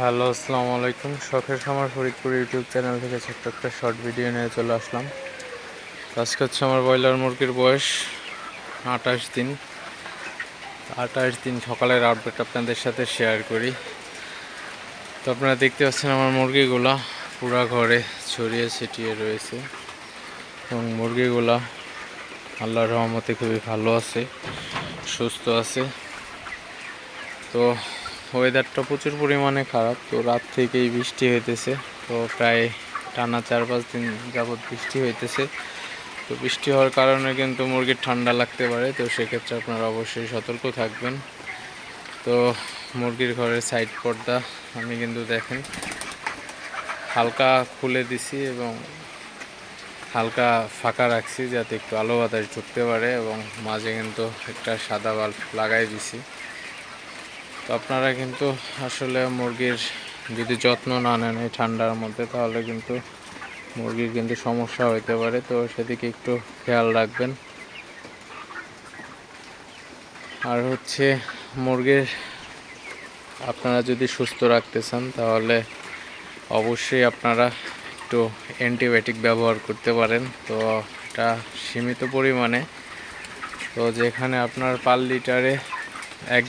Hello, আসসালামু আলাইকুম। শখের খামার ফরিদপুর ইউটিউব চ্যানেল থেকে ছোট্ট একটা শর্ট ভিডিও নিয়ে চলে আসলাম। আজকে হচ্ছে আমার ব্রয়লার মুরগির বয়স আঠাশ দিন। আঠাশ দিন সকালের আপডেট আপনাদের সাথে শেয়ার করি। তো আপনারা দেখতে পাচ্ছেন আমার মুরগিগুলা পুরা ঘরে ছড়িয়ে ছিটিয়ে রয়েছে এবং মুরগিগুলা আল্লাহর রহমতে খুবই ভালো আছে, সুস্থ আছে। তো ওয়েদারটা প্রচুর পরিমাণে খারাপ। তো রাত থেকেই বৃষ্টি হইতেছে। তো প্রায় টানা চার পাঁচ দিন যাবৎ বৃষ্টি হইতেছে। তো বৃষ্টি হওয়ার কারণে কিন্তু মুরগির ঠান্ডা লাগতে পারে। তো সেক্ষেত্রে আপনারা অবশ্যই সতর্ক থাকবেন। তো মুরগির ঘরের সাইড পর্দা আমি কিন্তু দেখেন। হালকা খুলে দিছি এবং হালকা ফাঁকা রাখছি যাতে একটু আলো বাতাস ঢুকতে পারে এবং মাঝে কিন্তু একটা সাদা বাল্ব লাগাই দিছি। তো আপনারা কিন্তু আসলে মুরগির যদি যত্ন না নেন এই ঠান্ডার মধ্যে, তাহলে কিন্তু মুরগির কিন্তু সমস্যা হতে পারে। তো সেদিকে একটু খেয়াল রাখবেন। আর হচ্ছে মুরগির আপনারা যদি সুস্থ রাখতে চান, তাহলে অবশ্যই আপনারা একটু অ্যান্টিবায়োটিক ব্যবহার করতে পারেন। তো এটা সীমিত পরিমাণে। তো যেখানে আপনার পার লিটারে এক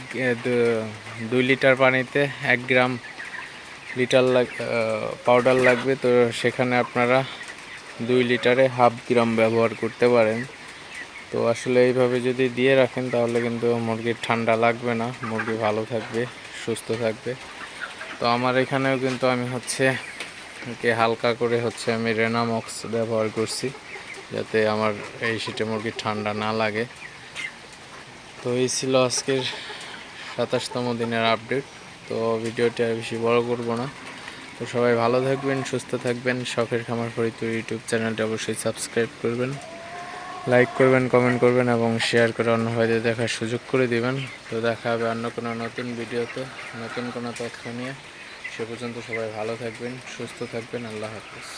দুই লিটার পানিতে এক গ্রাম লিটার লাগ পাউডার লাগবে। তো সেখানে আপনারা দুই লিটারে হাফ গ্রাম ব্যবহার করতে পারেন। তো আসলে এইভাবে যদি দিয়ে রাখেন, তাহলে কিন্তু মুরগির ঠান্ডা লাগবে না। মুরগি ভালো থাকবে, সুস্থ থাকবে। তো আমার এখানেও কিন্তু আমি হচ্ছে একে হালকা করে হচ্ছে আমি রেনামক্স ব্যবহার করছি, যাতে আমার এই শীতে মুরগির ঠান্ডা না লাগে। তো এই ছিল আজকের সাতাশতম দিনের আপডেট। তো ভিডিওটি আর বেশি বড় করব না। তো সবাই ভালো থাকবেন, সুস্থ থাকবেন। শখের খামার ফরিদপুর ইউটিউব চ্যানেলটি অবশ্যই সাবস্ক্রাইব করবেন, লাইক করবেন, কমেন্ট করবেন এবং শেয়ার করে অন্য ভাইদের দেখার সুযোগ করে দিবেন। তো দেখা হবে অন্য কোনো নতুন ভিডিওতে। নতুন কোনো তথ্য নিয়ে। সে পর্যন্ত সবাই ভালো থাকবেন, সুস্থ থাকবেন। আল্লাহ হাফিজ।